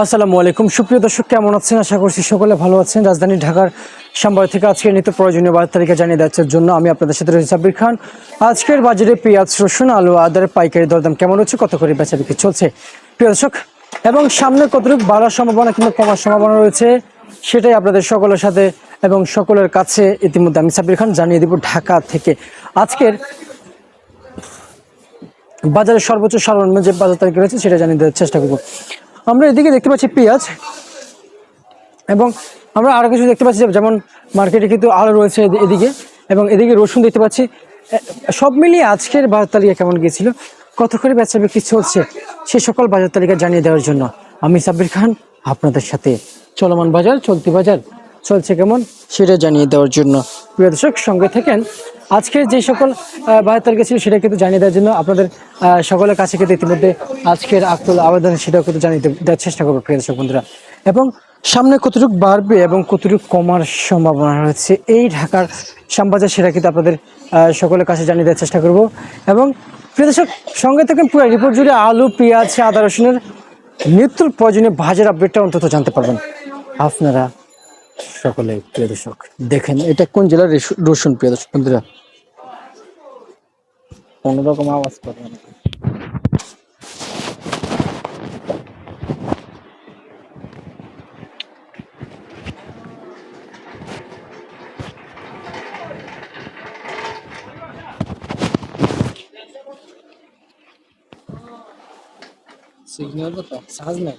আসসালামু আলাইকুম। সুপ্রিয় দর্শক, কেমন আছেন? আশা করছি সকলে ভালো আছেন। রাজধানী ঢাকার সাম্বাই থেকে আজকের নিত্য প্রয়োজনীয় বাজার তালিকা জানিয়ে দেওয়ার জন্য আমি আপনাদের সাথে রয়েছি সাব্বির খান। আজকের বাজারে পেঁয়াজ, রসুন, আলু, আদার পাইকারি দরদাম কেমন হচ্ছে, কত করে বেচা বিক্রি চলছে? প্রিয় দর্শক, এবং সামনে কতটুকু বাড়ার সম্ভাবনা কিংবা কমার সম্ভাবনা রয়েছে, সেটাই আপনাদের সকলের সাথে এবং সকলের কাছে ইতিমধ্যে আমি সাব্বির খান জানিয়ে দেব ঢাকা থেকে। আজকের বাজারের সর্বোচ্চ সর্বনিম্ন যে বাজার তালিকা রয়েছে, সেটা জানিয়ে দেওয়ার চেষ্টা করব। আমরা এদিকে দেখতে পাচ্ছি পেঁয়াজ এবং আমরা আরও কিছু দেখতে পাচ্ছি, যেমন মার্কেটে কিন্তু আলু রয়েছে এদি- এদিকে এবং এদিকে রসুন দেখতে পাচ্ছি। সব মিলিয়ে আজকের বাজার তালিকা কেমন গিয়েছিল? কত করে বেচা বিক্রি চলছে সে সকল বাজার তালিকা জানিয়ে দেওয়ার জন্য। আমি সাব্বির খান, আপনাদের সাথে চলমান বাজার, চলতি বাজার চলছে কেমন সেটা জানিয়ে দেওয়ার জন্য। প্রিয় দর্শক, সঙ্গে থাকেন আজকের যে সকল বাজার তালিকা ছিল সেটা কিন্তু জানিয়ে দেওয়ার জন্য আপনাদের সকলের কাছে কিন্তু ইতিমধ্যে আজকের আকুল আবেদন সেটাও কিন্তু জানিয়ে দেওয়ার চেষ্টা করব, প্রিয় দর্শক বন্ধুরা। এবং সামনে কতটুকু বাড়বে এবং কতটুকু কমার সম্ভাবনা রয়েছে এই ঢাকার শ্যামবাজার সেটা কিন্তু আপনাদের সকলের কাছে জানিয়ে দেওয়ার চেষ্টা করব। এবং প্রিয় সঙ্গে থাকেন পুরো রিপোর্ট জুড়ে আলু, পেঁয়াজ, আদা, রসুনের নিত্য প্রয়োজনীয় ভাজের আপডেটটা অন্তত জানতে পারবেন। আপনারা সকলে, প্রিয় দর্শক, দেখেন এটা কোন জেলার রসুন, প্রিয় দর্শক বন্ধুরা? অন্যরকম আওয়াজ করবে না। সিগন্যাল তো সাজ নাই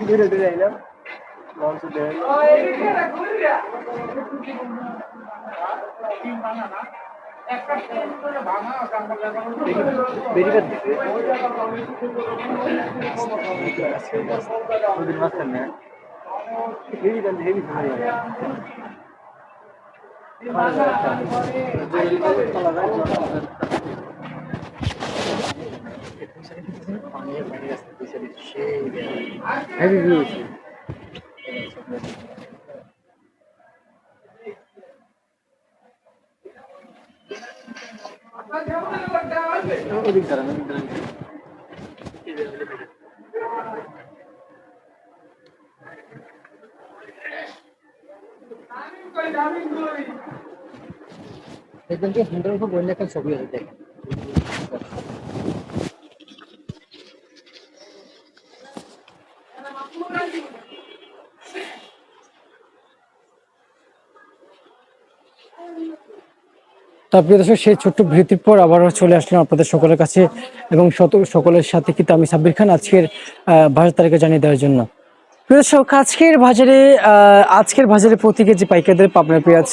দূরে দূরে আইলাম? লঞ্চে দেয় হেভি হেভি ওদিক দাঁড়ান ওদিক দাঁড়ান দেখবেন বইলে একটা ছবি তারপরে দর্শক, সেই ছোট্ট বিরতির পর আবারও চলে আসলাম আপনাদের সকলের কাছে এবং শত সকলের সাথে কিন্তু আমি সাব্বির খান আজকের বাজার তালিকা জানিয়ে দেওয়ার জন্য। প্রিয় দর্শক, আজকের বাজারে আজকের বাজারে প্রতি কেজি পাইকারদের পাবনার পেঁয়াজ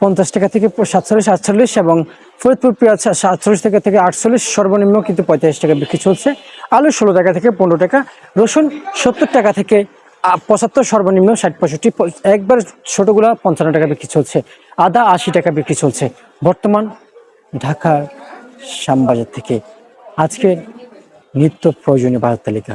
পঞ্চাশ টাকা থেকে সাতচল্লিশ, আটচল্লিশ এবং ফরিদপুর পেঁয়াজ সাতচল্লিশ টাকা থেকে আটচল্লিশ, সর্বনিম্ন কিন্তু পঁয়তাল্লিশ টাকা বিক্রি চলছে। আলু ষোলো টাকা থেকে পনেরো টাকা, রসুন সত্তর টাকা থেকে পঁচাত্তর, সর্বনিম্ন ষাট, পঁয়ষট্টি একবার ছোটগুলা পঞ্চান্ন টাকা বিক্রি চলছে, আদা আশি টাকা বিক্রি চলছে। বর্তমান ঢাকার শ্যামবাজার থেকে আজকের নিত্য প্রয়োজনীয় বাজার তালিকা।